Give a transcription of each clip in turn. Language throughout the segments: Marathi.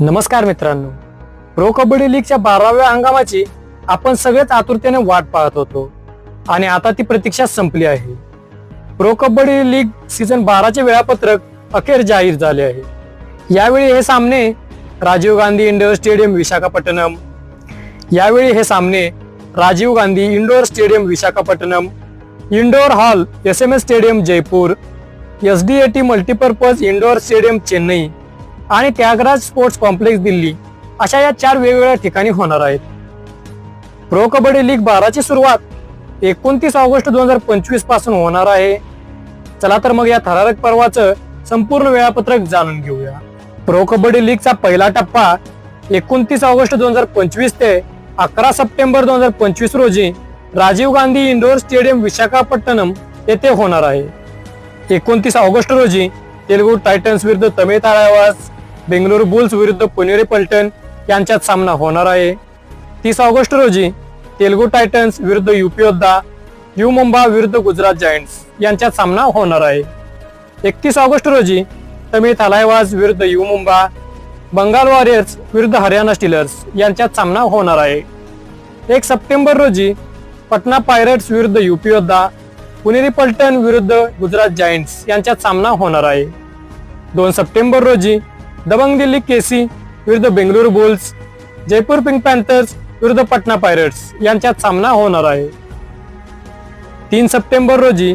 नमस्कार मित्रांनो. प्रो कबड्डी लीगच्या बाराव्या हंगामाची आपण सगळेच आतुरतेने वाट पाहत होतो आणि आता ती प्रतीक्षा संपली आहे. प्रो कबड्डी लीग सीझन बाराचे वेळापत्रक अखेर जाहीर झाले आहे. यावेळी हे सामने राजीव गांधी इंडोर स्टेडियम विशाखापट्टणम. यावेळी हे सामने Rajiv Gandhi indoor stadium Visakhapatnam. Indoor hall S M S stadium Jaipur. S D A T multipurpose indoor stadium Chennai. आणि त्यागराज स्पोर्ट्स कॉम्प्लेक्स दिल्ली अशा या चार वेगवेगळ्या ठिकाणी होणार आहेत. प्रो कबड्डी लीग बाराची सुरुवात एकोणतीस ऑगस्ट दोन हजार पंचवीसपासून होणार आहे. चला तर मग या थरारक पर्वाचं संपूर्ण वेळापत्रक जाणून घेऊया. प्रो कबड्डी लीगचा पहिला टप्पा एकोणतीस ऑगस्ट दोन हजार पंचवीस ते अकरा सप्टेंबर दोन हजार पंचवीस रोजी राजीव गांधी इंडोर स्टेडियम विशाखापट्टणम येथे होणार आहे. एकोणतीस ऑगस्ट रोजी तेलुगू टायटन्स विरुद्ध तमिळ ताळावास बेंगलोर बुल्स विरुद्ध पुणेरी पलटण यांच्यात सामना होणार आहे. तीस ऑगस्ट रोजी तेलुगू टायटन्स विरुद्ध युपी योद्धा यू मुंबा विरुद्ध गुजरात जायंट्स यांच्यात सामना होणार आहे. एकतीस ऑगस्ट रोजी तमिळ थलायवाज विरुद्ध यू मुंबा बंगाल वॉरियर्स विरुद्ध हरियाणा स्टीलर्स यांच्यात सामना होणार आहे. एक सप्टेंबर रोजी पटना पायरेट्स विरुद्ध युपी योद्धा पुणेरी पलटण विरुद्ध गुजरात जायंट्स यांच्यात सामना होणार आहे. दोन सप्टेंबर रोजी दबंग दिल्ली केसी विरुद्ध Bengaluru bulls Jaipur pink panthers विरुद्ध पटना पायरट्स यांच्यात सामना होणार आहे. तीन सप्टेंबर रोजी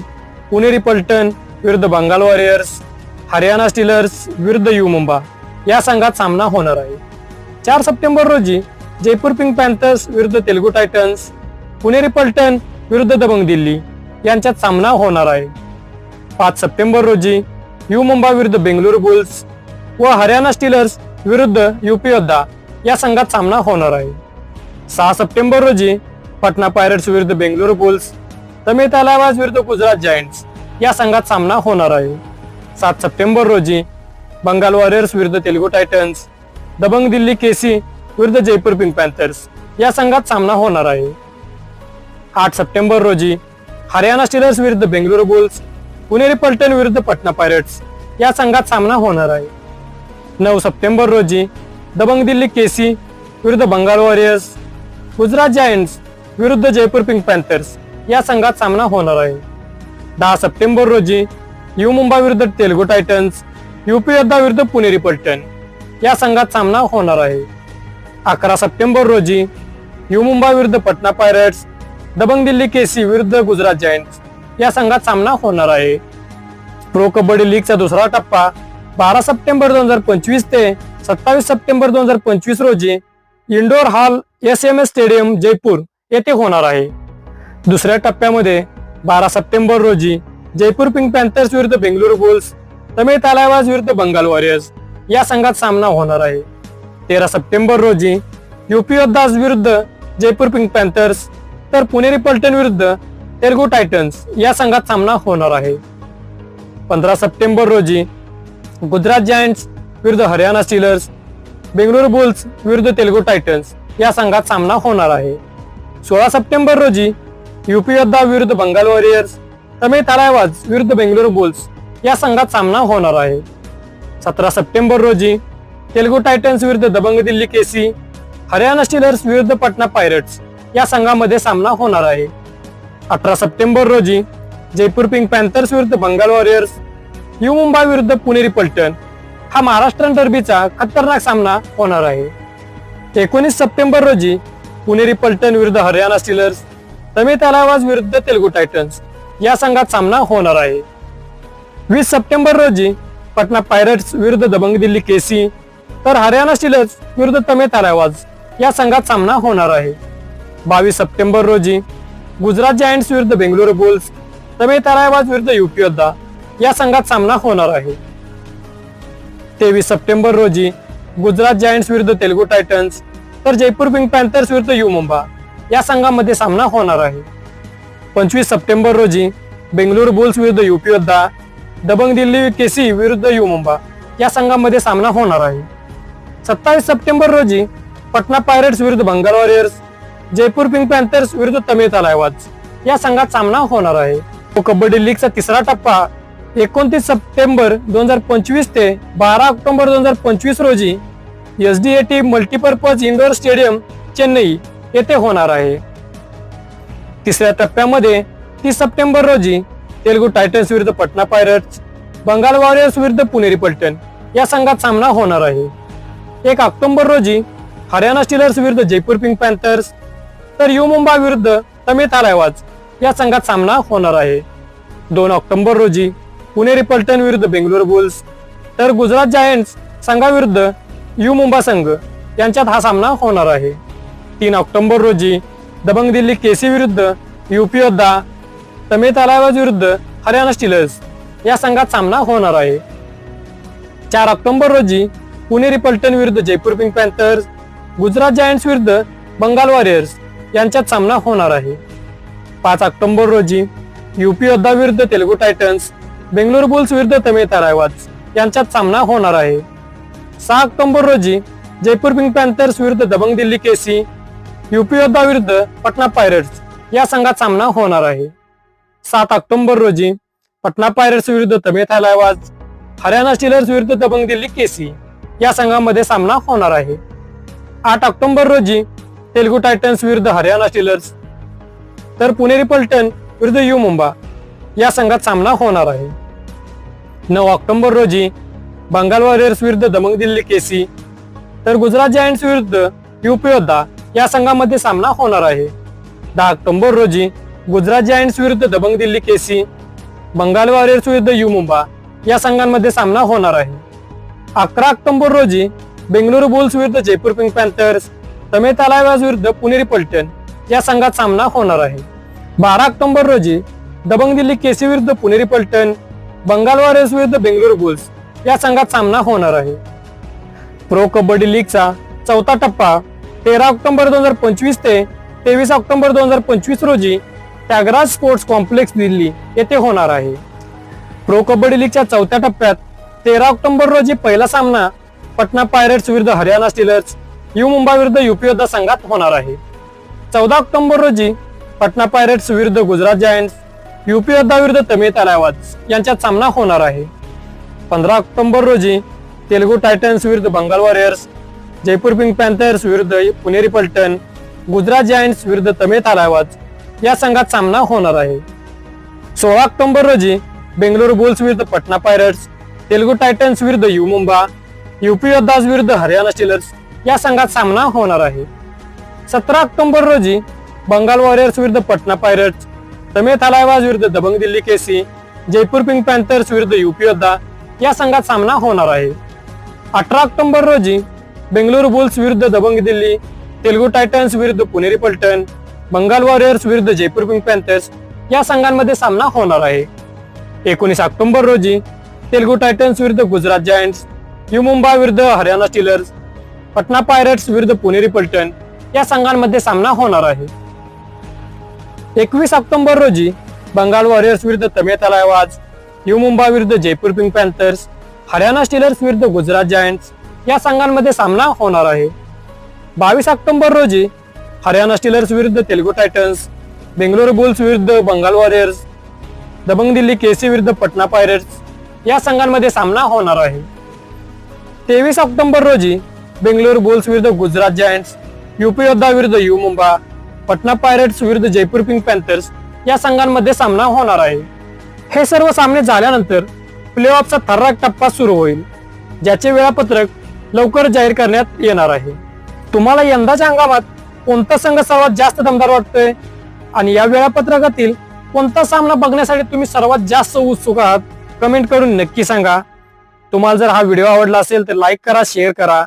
पुणेरी पलटण विरुद्ध बंगाल वॉरियर्स हरियाणा स्टीलर्स विरुद्ध यू मुंबा या संघात सामना होणार आहे. चार सप्टेंबर रोजी जयपूर पिंक पॅन्थर्स विरुद्ध तेलुगू टायटन्स पुणेरी पलटण विरुद्ध दबंग दिल्ली यांच्यात सामना होणार आहे. पाच सप्टेंबर रोजी यू मुंबा विरुद्ध बेंगळुरू बुल्स व हरियाणा स्टीलर्स विरुद्ध युपी योद्धा या संघात सामना होणार आहे. सहा सप्टेंबर रोजी पटना पायरेट्स विरुद्ध बेंगलोर बुल्स तमिळ तलावाज विरुद्ध गुजरात जायंट्स या संघात सामना होणार आहे. सात सप्टेंबर रोजी बंगाल वॉरियर्स विरुद्ध तेलुगू टायटन्स दबंग दिल्ली केसी विरुद्ध जयपूर पिंक पॅन्थर्स या संघात सामना होणार आहे. आठ सप्टेंबर रोजी हरियाणा स्टीलर्स विरुद्ध बेंगळुरू बुल्स पुणेरी पलटण विरुद्ध पटना पायरेट्स या संघात सामना होणार आहे. नऊ सप्टेंबर रोजी दबंग दिल्ली केसी विरुद्ध बंगाल वॉरियर्स गुजरात जायंट्स विरुद्ध जयपूर पिंक पॅन्थर्स या संघात सामना होणार आहे. दहा सप्टेंबर रोजी यू मुंबई विरुद्ध तेलुगू टायटन्स युपी योद्धा विरुद्ध पुणेरी पलटण या संघात सामना होणार आहे. अकरा सप्टेंबर रोजी यू मुंबई विरुद्ध पटना पायरेट्स दबंग दिल्ली केसी विरुद्ध गुजरात जायंट्स या संघात सामना होणार आहे. प्रो कबड्डी लीगचा दुसरा टप्पा बारा सप्टेंबर दोन हजार पंचवीस ते सत्तावीस सप्टेंबर दोन हजार पंचवीस रोजी indoor hall S M S stadium Jaipur येथे होणार आहे. दुसऱ्या टप्प्यामध्ये बारा सप्टेंबर रोजी जयपूर पिंक पॅन्थर्स विरुद्ध बेंगलोर बुल्स तमिळ तालावाज विरुद्ध बंगाल वॉरियर्स या संघात सामना होणार आहे. तेरा सप्टेंबर रोजी युपी योद्धास विरुद्ध जयपूर पिंक पॅन्थर्स तर पुणेरी पलटण विरुद्ध तेलुगू टायटन्स या संघात सामना होणार आहे. पंधरा सप्टेंबर रोजी गुजरात जायंट्स विरुद्ध हरियाणा स्टीलर्स बेंगळुरू बुल्स विरुद्ध तेलुगू टायटन्स या संघात सामना होणार आहे. सोळा सप्टेंबर रोजी युपी योद्धा विरुद्ध बंगाल वॉरियर्स तमिळ तालावाज विरुद्ध बेंगळुरू बुल्स या संघात सामना होणार आहे. सतरा सप्टेंबर रोजी तेलुगू टायटन्स विरुद्ध दबंग दिल्ली केसी हरियाणा स्टीलर्स विरुद्ध पटना पायरट्स या संघामध्ये सामना होणार आहे. अठरा सप्टेंबर रोजी जयपूर पिंक पॅन्थर्स विरुद्ध बंगाल वॉरियर्स यु मुंबई विरुद्ध पुणेरी पलटण हा महाराष्ट्र डर्बीचा खतरनाक सामना होणार आहे. एकोणीस सप्टेंबर रोजी पुणेरी पलटण विरुद्ध हरियाणा स्टीलर्स तमिळ तालावाज विरुद्ध तेलुगू टायटन्स या संघात सामना होणार आहे. वीस सप्टेंबर रोजी पटना पायरट्स विरुद्ध दबंग दिल्ली केसी तर हरियाणा स्टीलर्स विरुद्ध तमिळ तालावाज या संघात सामना होणार आहे. बावीस सप्टेंबर रोजी गुजरात जायंट्स विरुद्ध बेंगलुरू बुल्स तमिळ तालावाज विरुद्ध युपी योद्धा या संघात सामना होणार आहे. तेवीस सप्टेंबर रोजी गुजरात जायंट्स विरुद्ध तेलुगू टायटन्स तर जयपूर पिंक पॅन्थर्स विरुद्ध यू मुंबा या संघामध्ये सामना होणार आहे. पंचवीस सप्टेंबर रोजी बेंगळुरू बुल्स विरुद्ध युपी योद्धा दबंग दिल्ली केसी विरुद्ध यू मुंबा या संघामध्ये सामना होणार आहे. सत्तावीस सप्टेंबर रोजी पटना पायरेट्स विरुद्ध Bengal warriors Jaipur pink panthers विरुद्ध तमिळ तालावाज या संघात सामना होणार आहे. तो कबड्डी लीगचा तिसरा टप्पा एकोणतीस सप्टेंबर दोन हजार पंचवीस ते बारा ऑक्टोबर दोन हजार पंचवीस रोजी S D A T multipurpose indoor stadium Chennai येथे होणार आहे. तिसऱ्या टप्प्यामध्ये तीस सप्टेंबर रोजी तेलुगू टायटन्स विरुद्ध पटना पायरट्स बंगाल वॉरियर्स विरुद्ध पुणेरी पलटण या संघात सामना होणार आहे. एक ऑक्टोबर रोजी हरियाणा स्टीलर्स विरुद्ध जयपूर पिंक पॅन्थर्स तर यू मुंबा विरुद्ध तमिळ तालायवाज या संघात सामना होणार आहे. दोन ऑक्टोबर रोजी पुणेरी पलटण विरुद्ध बेंगलोर बुल्स तर गुजरात जायंट्स संघाविरुद्ध यू मुंबा संघ यांच्यात हा सामना होणार आहे. तीन ऑक्टोबर रोजी दबंग दिल्ली केसी विरुद्ध युपी योद्धा तमे तालायवाज विरुद्ध हरियाणा स्टीलर्स या संघात सामना होणार आहे. चार ऑक्टोबर रोजी पुणेरी पलटण विरुद्ध Jaipur pink panthers Gujarat giants विरुद्ध बंगाल वॉरियर्स यांच्यात सामना होणार आहे. पाच ऑक्टोबर रोजी युपी योद्धा विरुद्ध तेलुगू टायटन्स बेंगलोर बुल्स विरुद्ध तमिळ तारायवाज यांच्यात सामना होणार आहे. सहा ऑक्टोबर रोजी जयपूर पिंक पॅन्थर्स विरुद्ध दबंग दिल्ली केसी युपी योद्धा विरुद्ध पटना पायरेट्स या संघात सामना होणार आहे. सात ऑक्टोबर रोजी पटना पायरेट्स विरुद्ध तमिळ थायलायवाज हरियाणा स्टीलर्स विरुद्ध दबंग दिल्ली केसी या संघामध्ये सामना होणार आहे. आठ ऑक्टोबर रोजी तेलुगू टायटन्स विरुद्ध हरियाणा स्टीलर्स तर पुणेरी पलटन विरुद्ध यू मुंबा. या संघात सामना होणार आहे. नऊ ऑक्टोबर रोजी बंगाल वॉरियर्स विरुद्ध दमंग दिल्ली केसी तर गुजरात जायंट्स विरुद्ध युपी योद्धा या संघामध्ये सामना होणार आहे. दहा ऑक्टोबर रोजी गुजरात जायंट्स विरुद्ध दबंग दिल्ली केसी बंगाल वॉरियर्स विरुद्ध यू मुंबा या संघांमध्ये सामना होणार आहे. अकरा ऑक्टोबर रोजी बेंगलुरू बुल्स विरुद्ध जयपूर पिंक पॅन्थर्स तमिळ तालायवाज विरुद्ध पुणेरी पलटण या संघात सामना होणार आहे. बारा ऑक्टोबर रोजी दबंग दिल्ली केसी विरुद्ध पुणेरी पलटण बंगाल वॉरियर्स विरुद्ध बेंगलोर बुल्स या संघात सामना होणार आहे. प्रो कबड्डी लीगचा चौथा टप्पा तेरा ऑक्टोबर दोन हजार पंचवीस ते तेवीस ऑक्टोबर दोन हजार पंचवीस रोजी त्यागराज स्पोर्ट्स कॉम्प्लेक्स दिल्ली येथे होणार आहे. प्रो कबड्डी लीगच्या चौथ्या टप्प्यात तेरा ऑक्टोबर रोजी पहिला सामना पटना पायरेट्स विरुद्ध हरियाणा स्टीलर्स यू मुंबई विरुद्ध युपी योद्धा संघात होणार आहे. चौदा ऑक्टोबर रोजी पटना पायरेट्स विरुद्ध गुजरात जायंट्स युपी योद्धा विरुद्ध तमिळ तालावाज यांच्यात सामना होणार आहे. पंधरा ऑक्टोबर रोजी तेलुगू टायटन्स विरुद्ध Bengal warriors Jaipur pink panthers विरुद्ध पुणेरी पलटण गुजरात जायंट्स विरुद्ध तमिळ तालावाज या संघात सामना होणार आहे. सोळा ऑक्टोबर रोजी बेंगलोर बुल्स विरुद्ध पटना पायरट्स तेलुगू टायटन्स विरुद्ध यू मुंबा युपी योद्धाज विरुद्ध हरियाणा स्टीलर्स या संघात सामना होणार आहे. सतरा ऑक्टोबर रोजी बंगाल वॉरियर्स विरुद्ध पटना पायरट्स तमिळ अलायवाज विरुद्ध Dabang Delhi KC Jaipur pink panthers विरुद्ध युपी योद्धा या संघात सामना होणार आहे. अठरा ऑक्टोबर रोजी बेंगळुरू बुल्स विरुद्ध दबंग दिल्ली तेलुगू टायटन्स विरुद्ध पुणेरी पलटण बंगाल वॉरियर्स विरुद्ध जयपूर पिंक पॅन्थर्स या संघांमध्ये सामना होणार आहे. एकोणीस ऑक्टोबर रोजी तेलुगू टायटन्स विरुद्ध गुजरात जायंट्स यू मुंबई विरुद्ध हरियाणा स्टीलर्स पटना पायरेट्स विरुद्ध पुणेरी पलटण या संघांमध्ये सामना होणार आहे. एकवीस ऑक्टोबर रोजी बंगाल वॉरियर्स विरुद्ध तमिळ तलावाज यू मुंबा विरुद्ध Jaipur pink panthers Haryana steelers विरुद्ध गुजरात जायंट्स या संघांमध्ये सामना होणार आहे. बावीस ऑक्टोबर रोजी हरियाणा स्टीलर्स विरुद्ध तेलुगू टायटन्स बेंगलोर बुल्स विरुद्ध बंगाल वॉरियर्स दबंग दिल्ली केसी विरुद्ध पटना पायरेट्स या संघांमध्ये सामना होणार आहे. तेवीस ऑक्टोबर रोजी बेंगलोर बुल्स विरुद्ध गुजरात जायंट्स युपी योद्धा विरुद्ध यू मुंबा पटना पायरेट्स विरुद्ध जयपूर पिंक पॅन्थर्स या संघांमध्ये सामना होणार आहे. हे सर्व सामने झाल्यानंतर प्ले ऑफचा थर्राक टप्पा सुरू होईल ज्याचे वेळापत्रक लवकर जाहीर करण्यात येणार आहे. तुम्हाला यंदाच्या हंगामात कोणता संघ सर्वात जास्त दमदार वाटतोय? आणि या वेळापत्रकातील कोणता सामना बघण्यासाठी तुम्ही सर्वात जास्त उत्सुक आहात? कमेंट करून नक्की सांगा. तुम्हाला जर हा व्हिडिओ आवडला असेल तर लाईक करा शेअर करा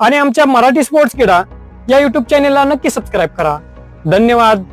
आणि आमच्या मराठी स्पोर्ट्स क्रीडा या युट्यूब चॅनेलला नक्की सबस्क्राईब करा. धन्यवाद.